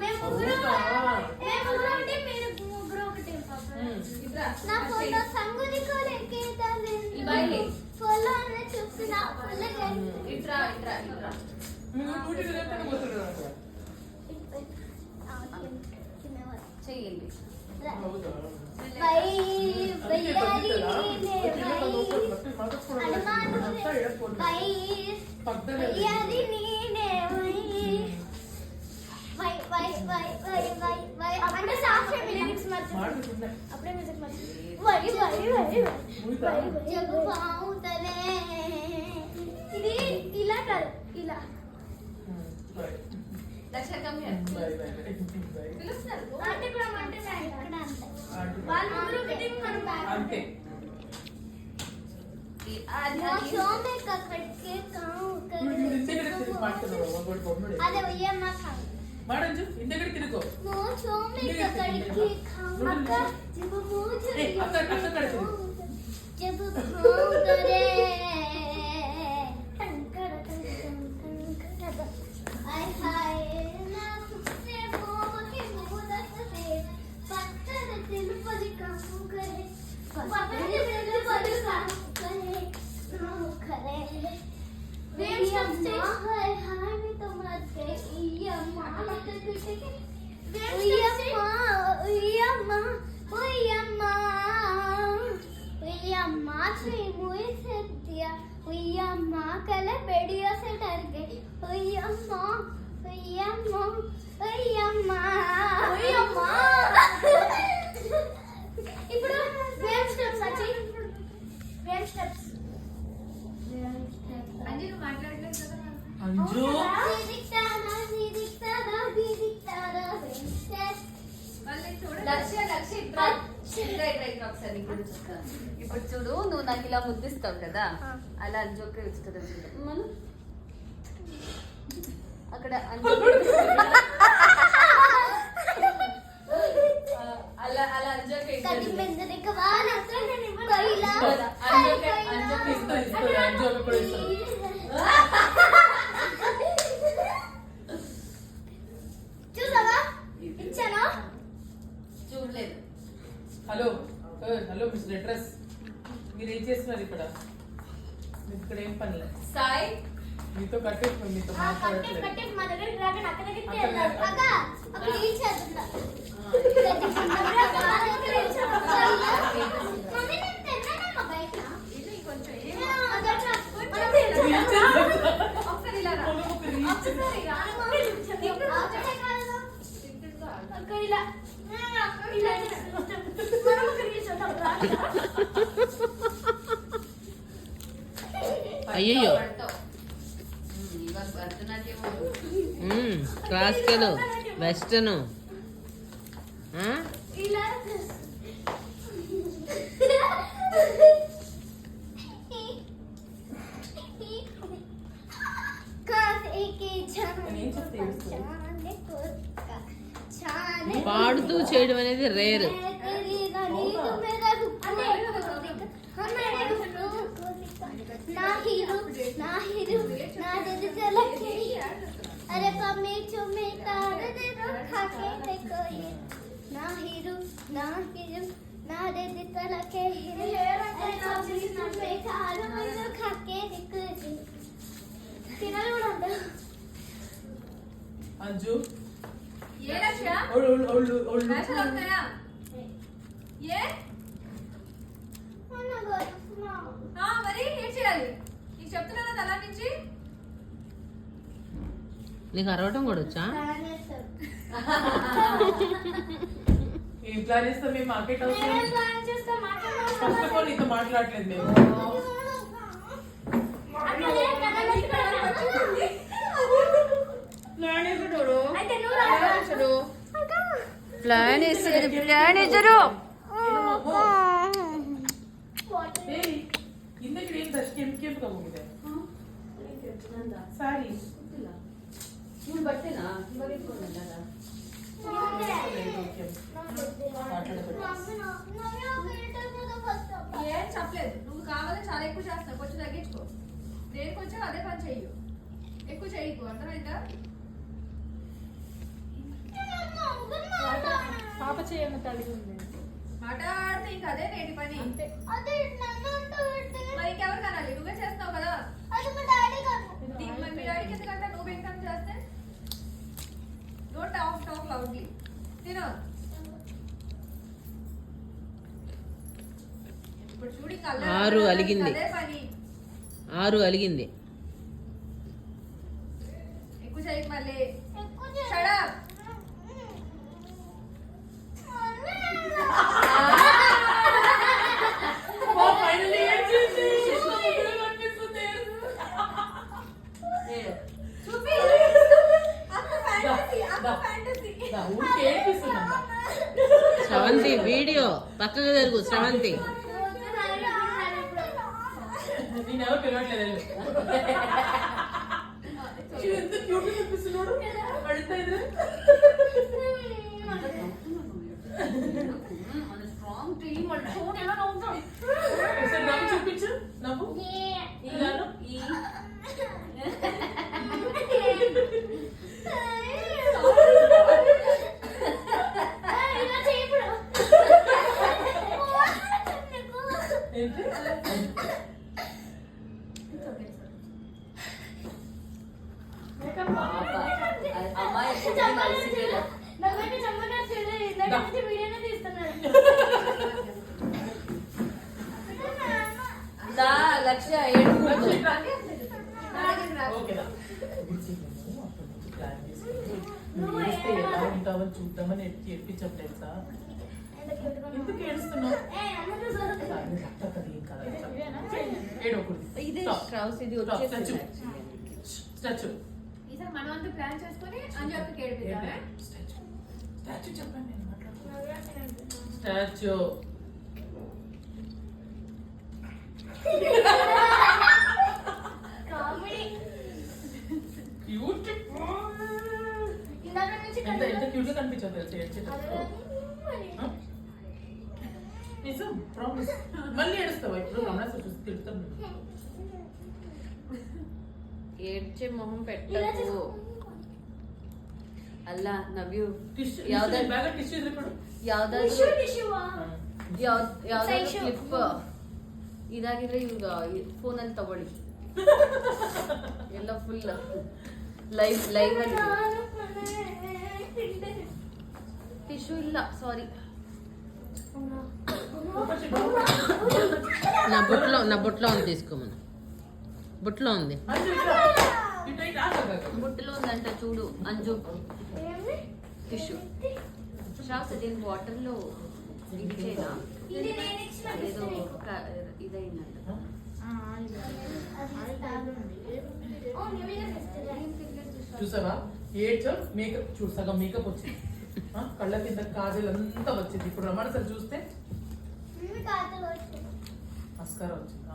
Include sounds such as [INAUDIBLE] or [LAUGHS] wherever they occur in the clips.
మేము ముగ్గురు ఉంటే మీరు ముగ్గురు ఒకటి నా ఫోటో సంగుది కోలేకే తల్లి ఫోటో అనే చూస్తున్నా ఫుల్గా ఇట్రా ఇట్రా ఇట్రా మీరు డ్యూటీ లేకపోతే పోతారు కదా చెయ్యండి హౌదా? బై అందుకే బయ్యారి తగ్గుతుందా? నే వచ్చిన బై లోపల బట్టి మాట్లాడుకోవడం లేదు. హనుమాను అంతా ఏడుకోండి. బై పక్కనే బయ్యారి నీనే by by by by by by అంటే సాక్షి లిరిక్స్ మర్చి మాట్లాడుతున్నాయి. అప్పుడే మ్యూజిక్ మర్చి వై వై వై ఊగుతా? జగు బావుతలే ఇది ఇలా కాదు ఇలా ఉమ్, బై. ప్రెషర్ కమ్మి పిలుస్తారు ఆంటీపురం అంటే ఇక్కడ అంతే వాళ్ళ ముందు మీటింగ్ మనం అంతే ಮಾಡಂಜು ಹಿಂದೆಗಡೆ ತಿರುಗು ಅಕ್ಕ ಅಕ್ಕ ಕಡೆ ತಿರುಗು अम्मा से मुझे से दिया ओए अम्मा कल बेड़ियों से डर गई। ఇప్పుడు చూడు నువ్వు నాకు ఇలా ముద్దిస్తావు కదా అలా అంజోకే ఇస్తుంది మనం అక్కడ అలా అలా అంజోకే ఇస్తుంది ఇస్తా ఇస్తా అంజు అవి కూడా ఇస్తాను చూసావా ఇచ్చానా చూడలేదు హలో ఏ, హలో మిస్ లెట్రస్ మీరు ఏం చేస్తున్నారు ఇక్కడ? మీకు ఇక్కడ ఏం పని లేదు. సాయి? మీతో కట్టేసి మీతో మాట్లాడట్లేదు. అక్కడ [LAUGHS] [LAUGHS] క్లాసికల్ వెస్టర్న్. పాడుతూ చేయడం అనేది రేర్. నా హీరో నా హీరో अरे चुमे चुमे तार दे रखा के कोई ना हीरू ना हीरू ना दे दे तला के हीरू ना चुमे चुमे तार दे रखा के कोई किनारे उड़ाता अंजू? ये रक्षा और और और और ये? నీకు అరవటం కూడా వచ్చా? ప్లాన్ చేస్తాం? మార్కెట్ ఫస్ట్ ఆల్ ప్లాన్ వేస్తుంది ప్లాన్ దశ ಇವ್ಳು ಬಟ್ಟೆನಾ ಇವಾಗ ಇಟ್ಕೊಂಡಲ್ಲ ఏం చెప్పలేదు నువ్వు కావాలని చాలా ఎక్కువ చేస్తావు కొంచెం తగ్గించుకో దేనికి వచ్చావు అదే పని చెయ్యు ఎక్కువ చెయ్యకు అర్థమైందా పాప చేయన్న తల్లి ఉంది మాట్లాడితే ఇంక అదే నేటి పని అంతే మరి ఇంకెవరు కనాలి నువ్వే చేస్తావు కదా దీనికి మరి మీ డాడీకి ఎందుకంటే నువ్వు ఇన్కమ్ చేస్తే డోంట్ టాక్ టాక్ లౌడ్లీ తిను ఆరు అలిగింది. ఆరు అలిగింది. నేను ఎవరు పిలవట్లేదు వెళ్ళు. చూడు ఎంత క్యూట్ కనిపిస్తున్నాడు అడిగితే ఇది మన strong team వాళ్ళు చూడు ఎలా ఉంటావని చూద్దామని ఏడిపించాం తెలుసా ఎందుకు ఏడుస్తున్నావు. ఏడవకూడదు. ఇది. స్ట్రౌస్ ఇది Stop. మనం అంతా ప్లాన్ చేసుకొని ఏంటి? Statue. Statue చెప్పండి. స్టాచ్యూ. క్యూట్. ఎంత ఎంత క్యూట్గా కనిపించావు తెలుసు ఏడ్చేటప్పుడు ఆ? నిజం ప్రామిస్ మళ్ళీ ఏడుస్తావా? ఇప్పుడు [LAUGHS] రమణ తిడతాను [LAUGHS] ఏడ్చే మొహం పెట్టకు ಅಲ್ಲ ನವ್ಯು ಟಿಶ್ಯೂ ಯಾವ್ದಾದ್ರು ಬ್ಯಾಗ ಟಿಶ್ಯೂ ಇದ್ರೆ ಕೊಡು ಯಾವ್ದಾದ್ರು ಹಾ. ಯಾವ್ದ್ ಯಾವ್ದಾದ್ರು Tissue. ಕ್ಲಿಪ್ ಇದಾಗಿದ್ರೆ ಇವಾಗ ಫೋನಲ್ಲಿ ತಗೊಳ್ಳಿ ಎಲ್ಲ ಫುಲ್ ಲೈವ್ ಲೈವ್ ಅಲ್ಲಿ ಟಿಶ್ಯೂ ಇಲ್ಲ ಸಾರಿ నా బుట్లో నా బుట్లో ఉంది తీసుకోమను బుట్లో ఉంది. బుట్టలో ఉందంట చూడు అంజు. టిష్యూ. శ్రావ్స్ అదేం వాటర్లో ఇది చేయనా? క- ఇదైందంట. చూసావా? ఏడ్చో మేకప్ చూడు సగం మేకప్ వచ్చింది. ఆ, కళ్ళ కింద కాజల్ అంతా వచ్చింది. ఇప్పుడు రమణ సార్ చూస్తే మస్కారా వచ్చింది.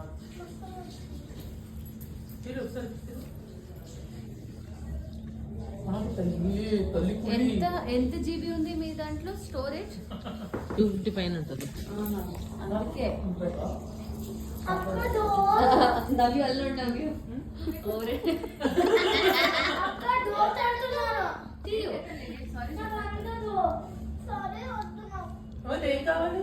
ఎంత ఎంత జీబీ ఉంది మీ దాంట్లో స్టోరేజ్? టూ ఫిఫ్టీ పైన ఉంటుంది. అందుకే. నవ్వి అల్లు నవ్వి. ఓరే. కావాలి?